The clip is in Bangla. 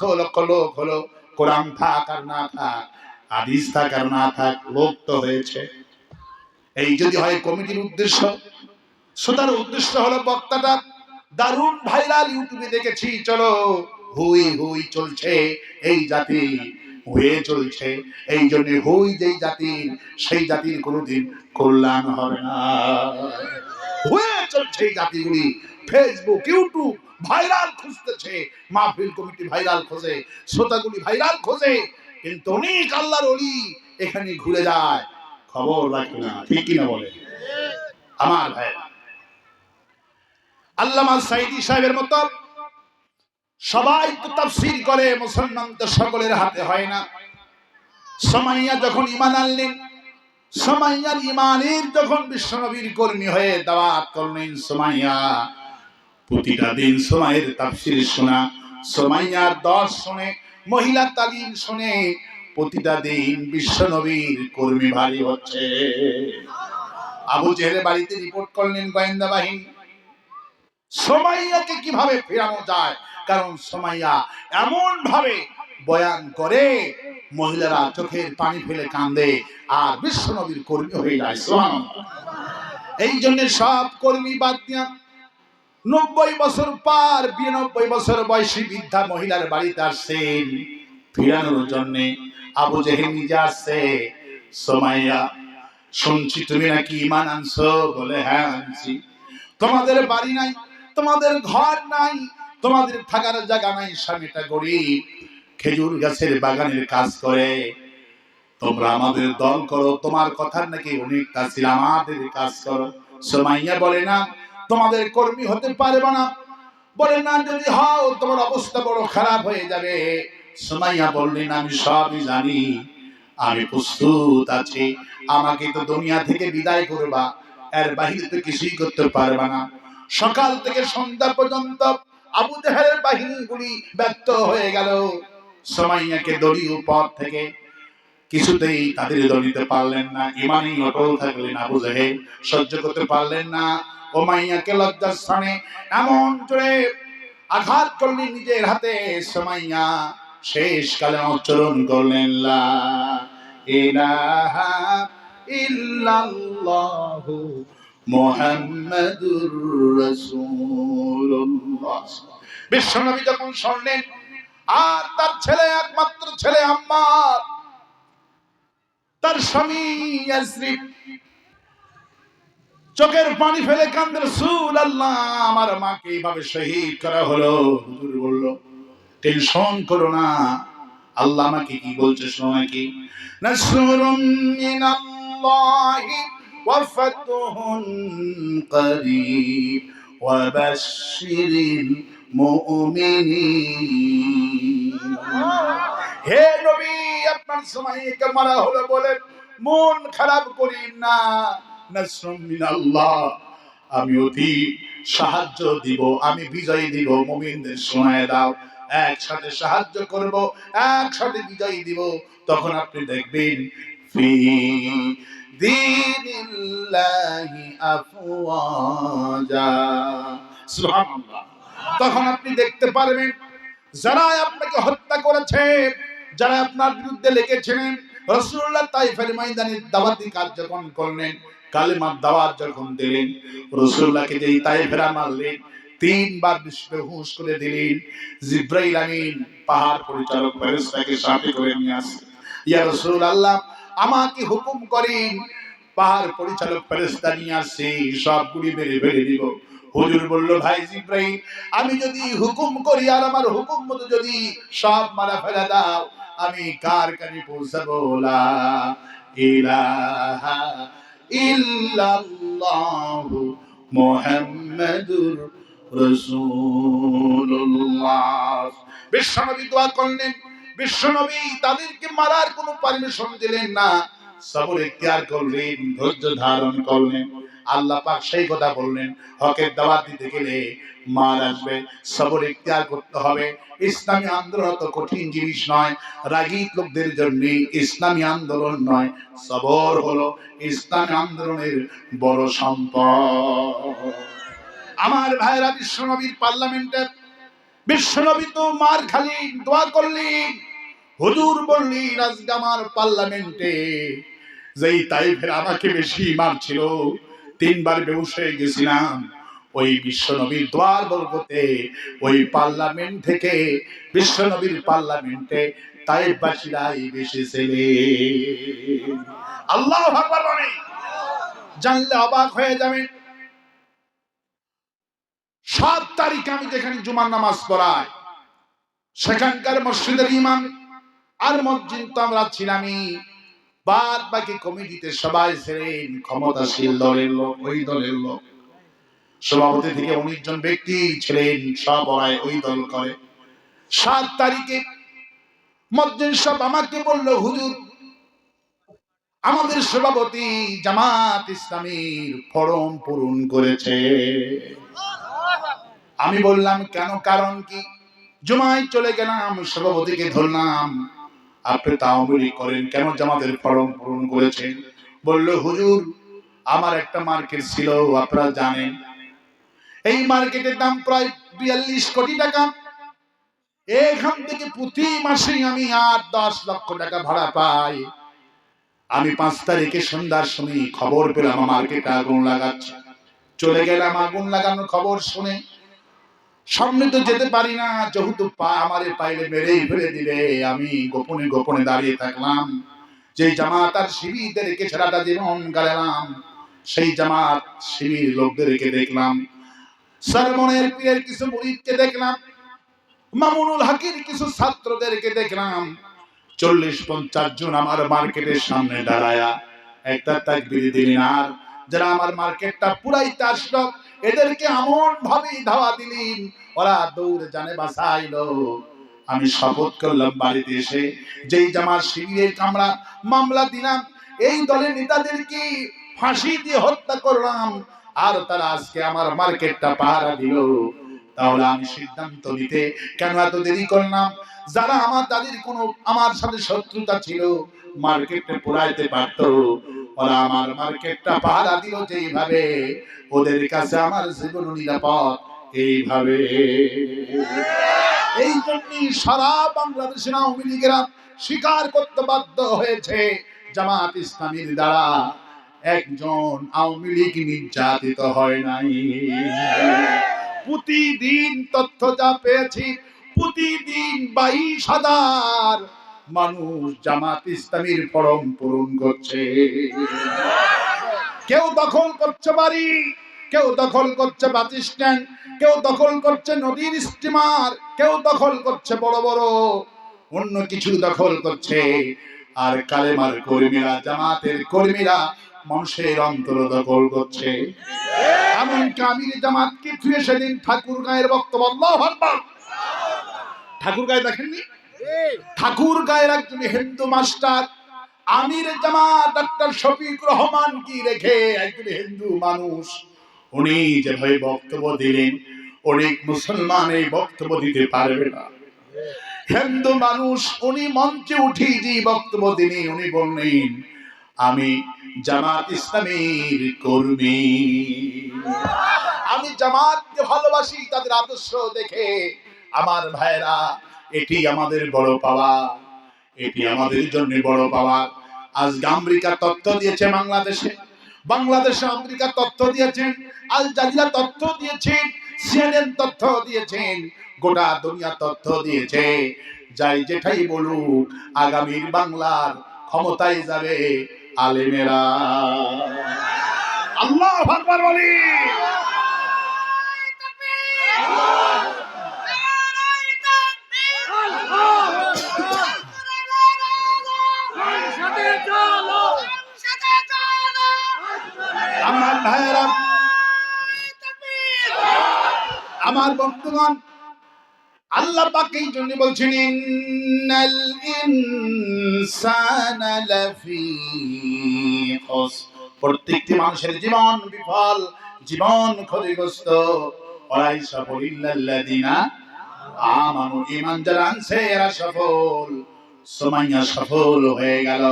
লক্ষ লক্ষ, লোক হলো। কোরআন থাক আর না থাক, হাদিস থাক আর না থাক, লোক তো হয়েছে। এই যদি হয় কমিটির উদ্দেশ্য, শ্রোতার উদ্দেশ্য হলো বক্তাটা দারুণ ভাইরাল ইউটিউবে দেখেছি, চলো, হুই হুই চলছে এই জাতি, হয়ে চলছে। এই জন্য হুই যেই জাতির, সেই জাতির কোনোদিন কল্যাণ হবে না। হয়ে চলছে জাতিগুলি ফেসবুক ইউটিউব ভাইরাল খুঁজতেছে। মাহফিল কমিটি ভাইরাল খোঁজে, শ্রোতাগুলি ভাইরাল খোঁজে। কিন্তু অনেক আল্লাহর অলি এখানে ঘুরে যায়। খবর না, ঠিক কিনা বলে আমার আল্লামা সাইদি সাহেবের মতো সবাই তো তাফসীর করে মুসলমান তো সকলের হাতে হয় না। সময়য়া যখন ইমান আনলেন সময়য়ার ইমানের যখন বিশ্বনবীর কর্মী হয়ে দাওয়াত করলেন সময়য়া প্রতিটা দিন সময়ের তাফসীর শোনা সময়য়ার দশ শুনে, মহিলা তালিম শুনে, প্রতিটা দিন বিশ্বনবীর কর্মী ভারী হচ্ছে। আবু জেহেলের বাড়িতে রিপোর্ট করলেন গোয়েন্দা বাহিনী। সোমাইয়াকে কীভাবে ফেরানো যায়? কারণ সোমাইয়া এমন ভাবে বয়ান করে, মহিলারা চোখের পানি ফেলে কান্দে, আর বিশ্বনবীর কর্মী হয়ে যায়। এই জন্য সব কর্মী বাদ নব্বই বছর পার, বিরানব্বই বছর বয়সী বৃদ্ধা মহিলার বাড়িতে আসছেন। ফিরানোর জন্য আবু জেহেল নিজে আসছে। সোমাইয়া, শুনছি তুমি নাকি ইমান আনছো? বলে হ্যাঁ আনছি। তোমাদের বাড়ি নাই, তোমাদের ঘর নাই, তোমাদের থাকার জায়গা নাই, স্বামীটা গরিব। খেজুর গাছের বাগানের কাজ করে। তোমরা আমাদের দল করো, তোমার কথার নাকি অনেক ছিল আমাদের কাজ করো। সোমাইয়া বলে, না, তোমাদের কর্মী হতে পারবে না। বলে, না, যদি হও, তোমার অবস্থা বড় খারাপ হয়ে যাবে। সোমাইয়া বললেন, আমি সবই জানি, আমি প্রস্তুত আছি। আমাকে তো দুনিয়া থেকে বিদায় করবা, এর বাহিরে তো কিছুই করতে পারবে না। সকাল থেকে সন্ধ্যা পর্যন্ত আবু জাহেলের বাহিনীগুলি ব্যর্থ হয়ে গেল। সময়য়াকে দলীয় পথ থেকে কিছুতেই তাদের দলিতে পারলেন না, ইমানই অটল থাকলেন আবু জাহেল, সহ্য করতে পারলেন না। ওমাইয়াকে লজ্জার স্থানে এমন জোরে আঘাত করলেন নিজের হাতে সময়য়া শেষ কালে উচ্চারণ করলেন, লা ইলাহা ইল্লাল্লাহু মুহাম্মাদুর রাসূলুল্লাহ। বিশ্বনবী যখন শুনলেন আর তার ছেলে একমাত্র ছেলে আম্মার। তার স্বামী চোখের পানি ফেলে কান্দের সুল আল্লাহ আমার মাকে এইভাবে শহীদ করা হলো। হুজুর বলল, টেনশন করো না। আল্লাহ আমাকে কি বলছে শোনো নাকি? নাসরুম মিনাল্লাহি ওয়া বাশশিরিল মুমিনিন। হে নবী, আপনার সময়কে মারা হলো বলে মন খারাপ করিন না। মিনাল্লাহ। আমি অতি সাহায্য দিব, আমি বিজয় দিব, মুমিনদের শোনায় দাও। একসাথে সাহায্য করব, একসাথে বিজয় দিব। তখন আপনি দেখবেন, ফি দীনিল্লাহি আফওয়াজা। সুবহানাল্লাহ। তখন আপনি দেখতে পারবেন যারা আপনাকে হত্যা করেছে যারা আপনার বিরুদ্ধে লেগেছিলেন রসুল্লাহ তাইফের ময়দানে দাওয়াতি কাজ যখন করলেন, কালেমার দাওয়াত যখন দিলেন রসুল্লাহকে যেই তাইফেরা মারলেন, তিনবার হুশ করে দিলেন, জিব্রাইল আমিন পাহাড় পরিচালক ফেরেশতাকে সাথে করে নিয়ে আসে ইয়া রাসূল আল্লাহ আমাকে হুকুম করেন, পাহাড় পরিচালক ফেরেশতা নিয়ে আসছে সবগুলি মেরে ফেলে দিব। হুজুর বলল, ভাই জিব্রাইল, আমি যদি হুকুম করি আর আমার হুকুম মতো যদি সব মারা ফেলে দাও আমি কার কানে পৌঁছাবো লা ইল্লাল্লাহ বিশ্বনবী দোয়া করলেন। বিশ্বনবী তাদেরকে মারার কোনো পারমিশন দিলেন না। সবর ইখতিয়ার করলেন ধৈর্য ধারণ করলেন আল্লাহ পাক সেই কথা বললেন, হকের দাওয়াত দিতে গেলে মার আসবে। সবর ইখতিয়ার করতে হবে। ইসলামী আন্দোলন তো কঠিন জিনিস নয় রাগী লোকদের জন্য ইসলামী আন্দোলন নয়, সবর হলো ইসলামী আন্দোলনের বড় সম্পদ। আমার ভাইরা বিশ্বনবীর পার্লামেন্টে বিশ্বনবী তো মার খালি দোয়া করলেন। হুজুর বললেন আজকে আমার পার্লামেন্টে। যেই তাইফের আমাকে বেশি মারছিল তিনবার বেউস গেছিলাম। ওই বিশ্বনবীর দ্বার বলবতে ওই পার্লামেন্ট থেকে বিশ্বনবীর পার্লামেন্টে তাইফবাসীরাই বেশি ছেলে। আল্লাহ বলে জানলে অবাক হয়ে যাবেন। সাত তারিখে আমি যেখানে জুমার নামাজ পড়াই, সেখানকার মসজিদের ইমাম আর মসজিদ তো আমরা ছিলামই। বাদ বাকি কমিটিতে সবাই ছিলেন ক্ষমতাশীল দলের লোক, ওই দলের লোক। সভাপতি থেকে উনিশ জন ব্যক্তি ছিলেন ওই দল করে। সাত তারিখে আমাকে বলল, হুজুর, আমাদের সভাপতি জামাত ইসলামীর ফরম পূরণ করেছে। আমি বললাম, কেন? কারণ কি? জমায় চলে গেলাম, সভাপতিকে ধরলাম। আপনি তাওবিলি করেন, কেন জামাতের ফরম পূরণ করেছেন? বলল, হুজুর, আমার একটা মার্কেট ছিল, আপনারা জানেন। এই মার্কেটের দাম প্রায় বিয়াল্লিশ কোটি টাকা। এখান থেকে প্রতি মাসে আমি আট, দশ লক্ষ টাকা ভাড়া পাই। আমি পাঁচ তারিখে সন্ধ্যার সময় খবর পেলাম, আমার মার্কেটে আগুন লাগাচ্ছে। চলে গেলাম, আগুন লাগানোর খবর শুনে সামনে তো যেতে পারি না, যেহেতু পা আমারে পাইলে মেরেই ফেলে দিলে আমি গোপনে গোপনে দাঁড়িয়ে থাকলাম। যে জামাত আর শিবিরদেরকে ছেড়াটা জীবন গালাম, সেই জামাত শিবির লোকদেরকে দেখলাম। সারমনের পীরের কিছু মুরিদকে দেখলাম, মামুনুল হাকির কিছু ছাত্রদেরকে দেখলাম। চল্লিশ পঞ্চাশ জন আমার মার্কেটের সামনে দাঁড়ায়া, একটা তাকবির দিলেন, আর যারা আমার মার্কেটটা পুরাইতে আসলো এদেরকে এমন ভাবে ধাওয়া দিলেন, ওরা দৌড়ে জানে বাসাইলো। আমি শপথ করলাম বাড়িতে এসে, যেই জামার শিবিরের কামড়া মামলা দিলাম, এই দলের নেতাদেরকে ফাঁসি দিয়ে হত্যা করলাম, আর তারা আজকে আমার মার্কেটটা পাহারা দিল। তাহলে আমি সিদ্ধান্ত নিতে কেন এত দেরি করলাম? যারা আমার, তাদের কোনো, আমার সাথে শত্রুতা ছিল, মার্কেটে পুরাইতে পারতো। ওরা আমার মার্কেটটা পাহারা দিল যেইভাবে। ওদের কাছে আমার জীবন নিরাপদ এইভাবে। এই সারা বাংলাদেশের আওয়ামী স্বীকার করতে বাধ্য হয়েছে জামাত ইসলামীর দ্বারা একজন আওয়ামী লীগ নির্যাতিত হয় নাই। প্রতিদিন তথ্য যা পেয়েছি, প্রতিদিন বাইশ হাজার মানুষ জামাত ইসলামীর ফরম পূরণ করছে। কেউ দখল করছে বাড়ি, কেউ দখল করছে বাস স্ট্যান্ড, কেউ দখল করছে নদীর স্টিমার, কেউ দখল করছে বড় বড়, অন্য কিছু দখল করছে। আর কালেমার কর্মীরা, জামাতের কর্মীরা মানুষের অন্তর দখল করছে। এমন কামির জামাত কি থুয়ে সেদিন ঠাকুর গায়ের বক্তব্য ঠাকুর গায়ে দেখেননি? ঠাকুর গায়ের একজন হিন্দু মাস্টার, আমির জামাত ডাক্তার শফিক রহমান কি রেখে একজন হিন্দু মানুষ? উনি যেভাবে বক্তব্য দিলেন, অনেক মুসলমান এই বক্তব্য দিতে পারবে না। হিন্দু মানুষ, উনি মঞ্চে উঠি যে বক্তব্য দিলেন, উনি বললেন, আমি জামাত ইসলামের কর্মী। আমি জামাতকে ভালোবাসি, তাদের আদর্শ দেখে আমার ভাইরা এটি আমাদের বড় পাওয়া, এটি আমাদের জন্য বড় পাওয়া। আজ আমেরিকা তথ্য দিয়েছে বাংলাদেশে বাংলাদেশে আমেরিকা তথ্য দিয়েছেন আল জাজিরা তথ্য দিয়েছেন সিএনএন তথ্য দিয়েছেন গোটা দুনিয়া তথ্য দিয়েছে। যাই যেটাই বলুক, আগামীর বাংলার ক্ষমতায় যাবে আলেমেরা। আল্লাহ আকবার বলি। বন্ধুগণ আল্লাহ পাক এই জন্য বলছেন, ইন্নাল ইনসানা লাফি খুসর প্রত্যেকটি মানুষের জীবন বিফল, জীবন ক্ষতিগ্রস্ত। ওরাই সফল ইল্লাল্লাযিনা আমানু ঈমান যারা আনছে, এরা সফল। সুমাইয়া সফল হয়ে গেল।